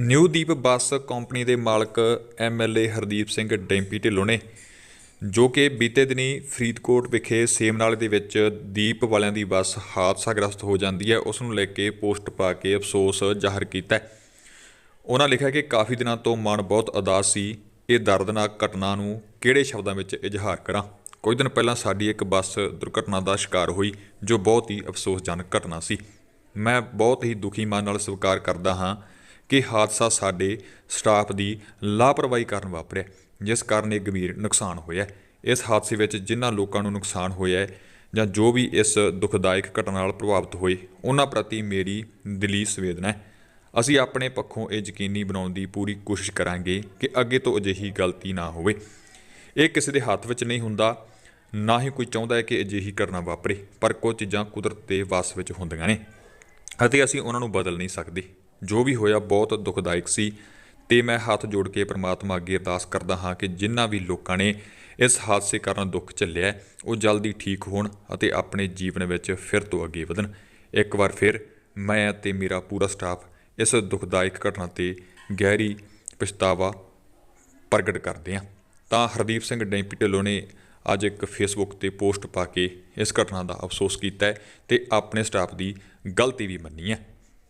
New ਦੀਪ ਬੱਸ company ਦੇ ਮਾਲਕ MLA Hardeep Singh ਡੈਂਪੀ ਢਿੱਲੋਂ ਨੇ, ਜੋ ਕਿ ਬੀਤੇ ਦਿਨੀ ਫਰੀਦਕੋਟ ਵਿਖੇ ਸੇਮਨਾਲੇ ਦੇ ਵਿੱਚ ਦੀਪ ਵਾਲਿਆਂ ਦੀ ਬੱਸ ਹਾਦਸਾਗ੍ਰਸਤ ਹੋ ਜਾਂਦੀ ਹੈ, ਉਸ ਨੂੰ ਲੈ ਕੇ ਪੋਸਟ ਪਾ ਕੇ ਅਫਸੋਸ ਜ਼ਾਹਰ ਕੀਤਾ ਹੈ। ਉਹਨਾਂ ਲਿਖਿਆ ਕਿ ਕਾਫੀ ਦਿਨਾਂ ਤੋਂ ਮਨ ਬਹੁਤ ਉਦਾਸ ਸੀ, ਇਹ ਦਰਦਨਾਕ ਘਟਨਾ ਨੂੰ ਕਿਹੜੇ ਸ਼ਬਦਾਂ ਵਿੱਚ ਇਜ਼ਹਾਰ ਕਰਾਂ? ਕੁਝ ਦਿਨ ਪਹਿਲਾਂ ਸਾਡੀ ਇੱਕ ਬੱਸ ਦੁਰਘਟਨਾ ਦਾ ਸ਼ਿਕਾਰ ਹੋਈ, ਜੋ ਬਹੁਤ ਹੀ ਅਫਸੋਸਜਨਕ ਘਟਨਾ ਸੀ। ਮੈਂ ਬਹੁਤ ਹੀ ਦੁਖੀ ਮਨ ਨਾਲ ਸਵੀਕਾਰ ਕਰਦਾ ਹਾਂ ਕਿ ਹਾਦਸਾ ਸਾਡੇ ਸਟਾਫ ਦੀ ਲਾਪਰਵਾਹੀ ਕਾਰਨ ਵਾਪਰਿਆ, ਜਿਸ ਕਾਰਨ ਇਹ ਗੰਭੀਰ ਨੁਕਸਾਨ ਹੋਇਆ ਇਸ ਹਾਦਸੇ ਵਿੱਚ ਜਿਨ੍ਹਾਂ ਲੋਕਾਂ ਨੂੰ ਨੁਕਸਾਨ ਹੋਇਆ ਜਾਂ ਜੋ ਵੀ ਇਸ ਦੁਖਦਾਇਕ ਘਟਨਾ ਨਾਲ ਪ੍ਰਭਾਵਿਤ ਹੋਏ, ਉਹਨਾਂ ਪ੍ਰਤੀ ਮੇਰੀ ਦਿਲੀ ਸੰਵੇਦਨਾ ਹੈ। ਅਸੀਂ ਆਪਣੇ ਪੱਖੋਂ ਇਹ ਯਕੀਨੀ ਬਣਾਉਣ ਦੀ ਪੂਰੀ ਕੋਸ਼ਿਸ਼ ਕਰਾਂਗੇ ਕਿ ਅੱਗੇ ਤੋਂ ਅਜਿਹੀ ਗਲਤੀ ਨਾ ਹੋਵੇ। ਇਹ ਕਿਸੇ ਦੇ ਹੱਥ ਵਿੱਚ ਨਹੀਂ ਹੁੰਦਾ, ਨਾ ਹੀ ਕੋਈ ਚਾਹੁੰਦਾ ਹੈ ਕਿ ਅਜਿਹੀ ਘਟਨਾ ਵਾਪਰੇ, ਪਰ ਕੁਝ ਚੀਜ਼ਾਂ ਕੁਦਰਤ ਦੇ ਵਾਸ ਵਿੱਚ ਹੁੰਦੀਆਂ ਨੇ ਅਤੇ ਅਸੀਂ ਉਹਨਾਂ ਨੂੰ ਬਦਲ ਨਹੀਂ ਸਕਦੇ। ਜੋ ਵੀ ਹੋਇਆ ਬਹੁਤ ਦੁਖਦਾਇਕ ਸੀ ਤੇ ਮੈਂ ਹੱਥ ਜੋੜ ਕੇ ਪ੍ਰਮਾਤਮਾ ਅੱਗੇ ਅਰਦਾਸ ਕਰਦਾ ਹਾਂ ਕਿ ਜਿਨ੍ਹਾਂ ਵੀ ਲੋਕਾਂ ਨੇ ਇਸ ਹਾਦਸੇ ਕਾਰਨ ਦੁੱਖ ਝੱਲਿਆ ਉਹ ਜਲਦੀ ਠੀਕ ਹੋਣ ਅਤੇ ਆਪਣੇ ਜੀਵਨ ਵਿੱਚ ਫਿਰ ਤੋਂ ਅੱਗੇ ਵਧਣ। ਇੱਕ ਵਾਰ ਫਿਰ ਮੈਂ ਅਤੇ ਮੇਰਾ ਪੂਰਾ ਸਟਾਫ ਇਸ ਦੁਖਦਾਇਕ ਘਟਨਾ ਤੇ ਗਹਿਰੀ ਪਛਤਾਵਾ ਪ੍ਰਗਟ ਕਰਦੇ ਹਾਂ। ਤਾਂ ਹਰਦੀਪ ਸਿੰਘ ਡੈਂਪੀ ਢਿੱਲੋਂ ਨੇ ਅੱਜ ਇੱਕ ਫੇਸਬੁੱਕ ਤੇ ਪੋਸਟ ਪਾ ਕੇ ਇਸ ਘਟਨਾ ਦਾ ਅਫਸੋਸ ਕੀਤਾ ਹੈ ਤੇ ਆਪਣੇ ਸਟਾਫ ਦੀ ਗਲਤੀ ਵੀ ਮੰਨੀ ਹੈ।